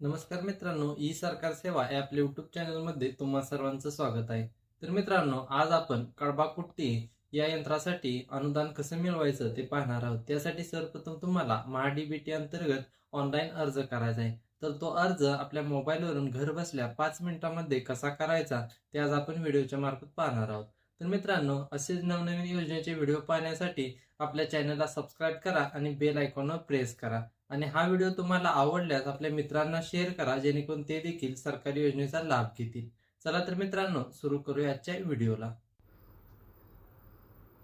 नमस्कार मित्रांनो ई सरकार सेवा या आपल्या युट्यूब चॅनलमध्ये तुम्हा सर्वांचं स्वागत आहे. तर मित्रांनो आज आपण कडबाकुट्टी या यंत्रासाठी अनुदान कसं मिळवायचं ते पाहणार आहोत. त्यासाठी सर्वप्रथम तुम्हाला महाडीबीटी अंतर्गत ऑनलाईन अर्ज करायचा आहे. तर तो अर्ज आपल्या मोबाईलवरून घर बसल्या पाच मिनिटांमध्ये कसा करायचा ते आज आपण व्हिडिओच्या मार्फत पाहणार आहोत. तर मित्रांनो असेच नवनवीन योजनेचे व्हिडिओ पाहण्यासाठी आपल्या चॅनलला सबस्क्राईब करा आणि बेल आयकॉनवर प्रेस करा. आणि हा व्हिडिओ तुम्हाला आवडल्यास आपल्या मित्रांना शेअर करा जेणेकरून ते देखील सरकारी योजनेचा लाभ घेतील. चला तर मित्रांनो सुरू करूया आजच्या व्हिडिओला.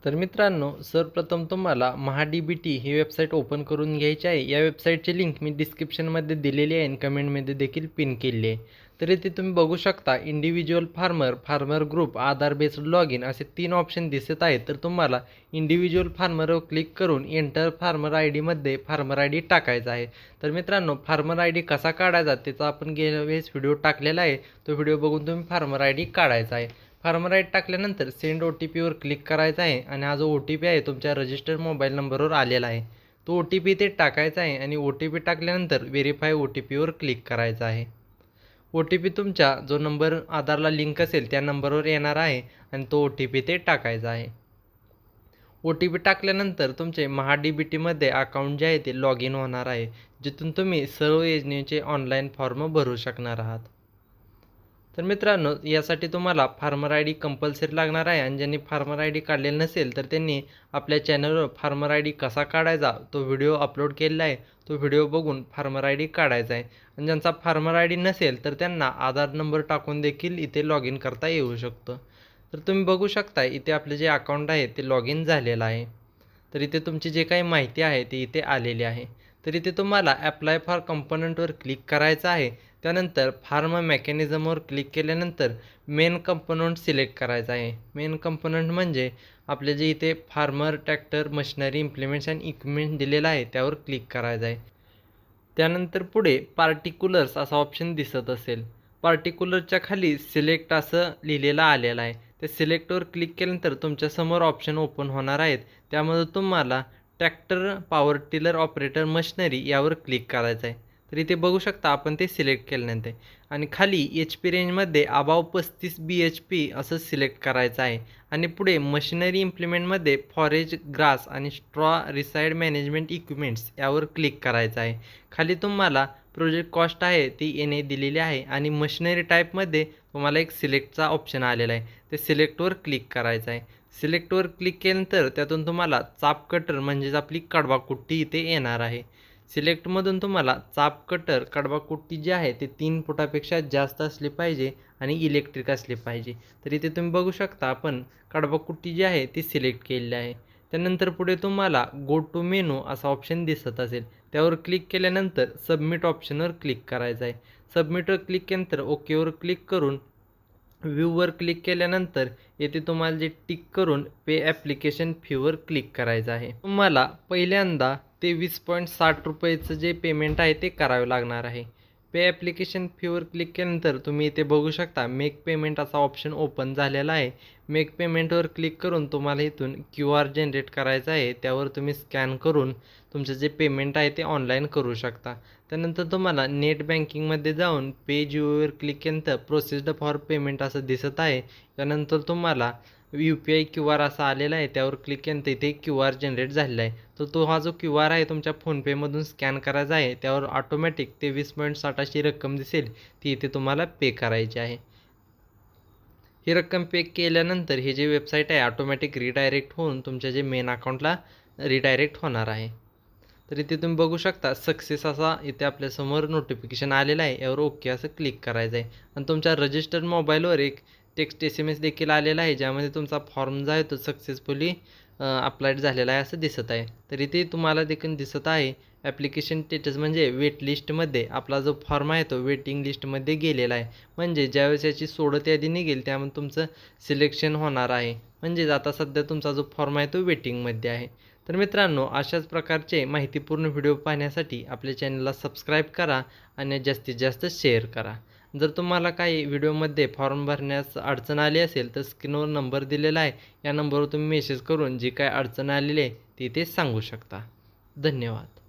तर मित्रांनो सर्वप्रथम तुम्हाला महाडीबीटी ही वेबसाईट ओपन करून घ्यायची आहे. या वेबसाईटची लिंक मी डिस्क्रिप्शनमध्ये दिलेली आहे आणि कमेंटमध्ये देखील पिन केली आहे. तर इथे तुम्ही बघू शकता individual farmer farmer group Aadhaar based log in असे तीन ऑप्शन दिसत आहेत. तर तुम्हाला इंडिव्हिज्युअल फार्मरवर क्लिक करून एंटर फार्मर आय डीमध्ये फार्मर आय डी टाकायचा आहे. तर मित्रांनो फार्मर आय डी कसा काढायचा त्याचा आपण गेल्या वेळेस व्हिडिओ टाकलेला आहे. तो व्हिडिओ बघून तुम्ही फार्मर आय डी काढायचा आहे. फार्मर टाकल्यानंतर सेंड ओ टी पीवर क्लिक करायचा आहे आणि हा जो ओ टी पी आहे तुमच्या रजिस्टर्ड मोबाईल नंबरवर आलेला आहे. तो ओ टी पी ते टाकायचा आहे आणि ओ टी पी टाकल्यानंतर व्हेरीफाय ओ टी पीवर क्लिक करायचा आहे. ओ टी पी तुमच्या जो नंबर आधारला लिंक असेल त्या नंबरवर येणार आहे आणि तो ओ टी पी ते टाकायचा आहे. ओ टी पी टाकल्यानंतर तुमचे महा डी बी टीमध्ये अकाउंट जे आहे ते लॉग इन होणार आहे जिथून तुम्ही सर्व योजनेचे ऑनलाईन फॉर्म भरू शकणार आहात. तर मित्रांनो यासाठी तुम्हाला फार्मर आय डी कंपल्सरी लागणार आहे आणि ज्यांनी फार्मर आय डी काढलेलं नसेल तर त्यांनी आपल्या चॅनलवर फार्मर आय डी कसा काढायचा तो व्हिडिओ अपलोड केलेला आहे. तो व्हिडिओ बघून फार्मर आय डी काढायचा आहे. आणि ज्यांचा फार्मर आय डी नसेल तर त्यांना आधार नंबर टाकून देखील इथे लॉग इन करता येऊ शकतं. तर तुम्ही बघू शकता इथे आपले जे अकाउंट आहे ते लॉग इन झालेलं आहे. तर इथे तुमची जे काही माहिती आहे ती इथे आलेली आहे. तर इथे तुम्हाला ॲप्लाय फॉर कंपोनंटवर क्लिक करायचं आहे. त्यानंतर फार्म मेकॅनिझमवर क्लिक केल्यानंतर मेन कंपोनंट सिलेक्ट करायचा आहे. मेन कंपोनंट म्हणजे आपले जे इथे farmer tractor machinery implements and equipment दिलेलं आहे त्यावर क्लिक करायचं आहे. त्यानंतर पुढे पार्टिक्युलर्स असा ऑप्शन दिसत असेल. पार्टिक्युलरच्या खाली सिलेक्ट असं लिहिलेलं आलेलं आहे. त्या सिलेक्टवर क्लिक केल्यानंतर तुमच्यासमोर ऑप्शन ओपन होणार आहेत. त्यामध्ये तुम्हाला tractor power tiller operator machinery यावर क्लिक करायचं आहे. तर इथे बघू शकता आपण ते सिलेक्ट केल्यानंतर. आणि खाली एच पी रेंजमध्ये अबाव पस्तीस बी एच पी असं सिलेक्ट करायचं आहे. आणि पुढे मशिनरी इम्प्लिमेंटमध्ये फॉरेज ग्रास आणि स्ट्रॉ रिसाईड मॅनेजमेंट इक्विपमेंट्स यावर क्लिक करायचं आहे. खाली तुम्हाला प्रोजेक्ट कॉस्ट आहे ती येणे दिलेली आहे. आणि मशिनरी टाईपमध्ये तुम्हाला एक सिलेक्टचा ऑप्शन आलेला आहे. ते सिलेक्टवर क्लिक करायचं आहे. सिलेक्टवर क्लिक केल्यानंतर त्यातून तुम्हाला चाप कटर म्हणजेच आपली कडवाकुट्टी इथे येणार आहे. सिलेक्टमधून तुम्हाला चाप कटर कडवाकुट्टी जी आहे ते तीन फुटापेक्षा जास्त असली पाहिजे आणि इलेक्ट्रिक असली पाहिजे. तर इथे तुम्ही बघू शकता आपण कडवाकुट्टी जी आहे ती सिलेक्ट केलेली आहे. त्यानंतर पुढे तुम्हाला गो टू मेनू असा ऑप्शन दिसत असेल. त्यावर क्लिक केल्यानंतर सबमिट ऑप्शनवर क्लिक करायचं आहे. सबमिटवर क्लिक केल्यानंतर ओकेवर क्लिक करून व्ह्यूवर क्लिक केल्यानंतर येथे तुम्हाला जे टिक करून पे ॲप्लिकेशन फीवर क्लिक करायचं आहे. तुम्हाला पहिल्यांदा ते वीस पॉईंट साठ रुपयेचं जे पेमेंट आहे ते करावे लागणार आहे. पे ॲप्लिकेशन फीवर क्लिक केल्यानंतर तुम्ही इथे बघू शकता मेक पेमेंट असा ऑप्शन ओपन झालेला आहे. मेक पेमेंटवर क्लिक करून तुम्हाला इथून क्यू आर जनरेट करायचा आहे. त्यावर तुम्ही स्कॅन करून तुमचं जे पेमेंट आहे ते ऑनलाईन करू शकता. त्यानंतर तुम्हाला नेट बँकिंगमध्ये जाऊन पे जिओवर क्लिक केल्यानंतर प्रोसेस्ड फॉर पेमेंट असं दिसत आहे. त्यानंतर तुम्हाला U P I Q R असा आलेला आहे त्यावर क्लिक केलं तर इथे क्यू आर जनरेट झालेला आहे. तर तो हा जो क्यू आर आहे तुमच्या फोनपेमधून स्कॅन करायचा आहे त्यावर ऑटोमॅटिक ते वीस पॉईंट साठ अशी रक्कम दिसेल ती इथे तुम्हाला पे करायची आहे. ही रक्कम पे केल्यानंतर ही जी वेबसाईट आहे ऑटोमॅटिक रिडायरेक्ट होऊन तुमच्या जे मेन अकाउंटला रिडायरेक्ट होणार आहे. तर इथे तुम्ही बघू शकता सक्सेस असा इथे आपल्यासमोर नोटिफिकेशन आलेलं आहे यावर ओके असं क्लिक करायचं आहे. आणि तुमच्या रजिस्टर्ड मोबाईलवर एक टेक्स्ट एस एम एस देखील आलेला आहे ज्यामध्ये तुमचा फॉर्म जो आहे तो सक्सेसफुली अप्लाईड झालेला आहे असं दिसत आहे. तर इथे तुम्हाला देखील दिसत आहे ॲप्लिकेशन स्टेटस म्हणजे वेट लिस्टमध्ये आपला जो फॉर्म आहे तो वेटिंग लिस्टमध्ये गेलेला आहे. म्हणजे ज्यावेळेस याची सोडत यादी निघेल त्यामध्ये तुमचं सिलेक्शन होणार आहे. म्हणजेच आता सध्या तुमचा जो फॉर्म आहे तो वेटिंगमध्ये आहे. तर मित्रांनो अशाच प्रकारचे माहितीपूर्ण व्हिडिओ पाहण्यासाठी आपल्या चॅनलला सबस्क्राईब करा आणि जास्तीत जास्त शेअर करा. जर तुम्हाला काही व्हिडिओमध्ये फॉर्म भरण्यास अडचण आली असेल तर स्क्रीनवर नंबर दिलेला आहे. या नंबरवर तुम्ही मेसेज करून जी काय अडचण आलेली आहे ती ते सांगू शकता. धन्यवाद.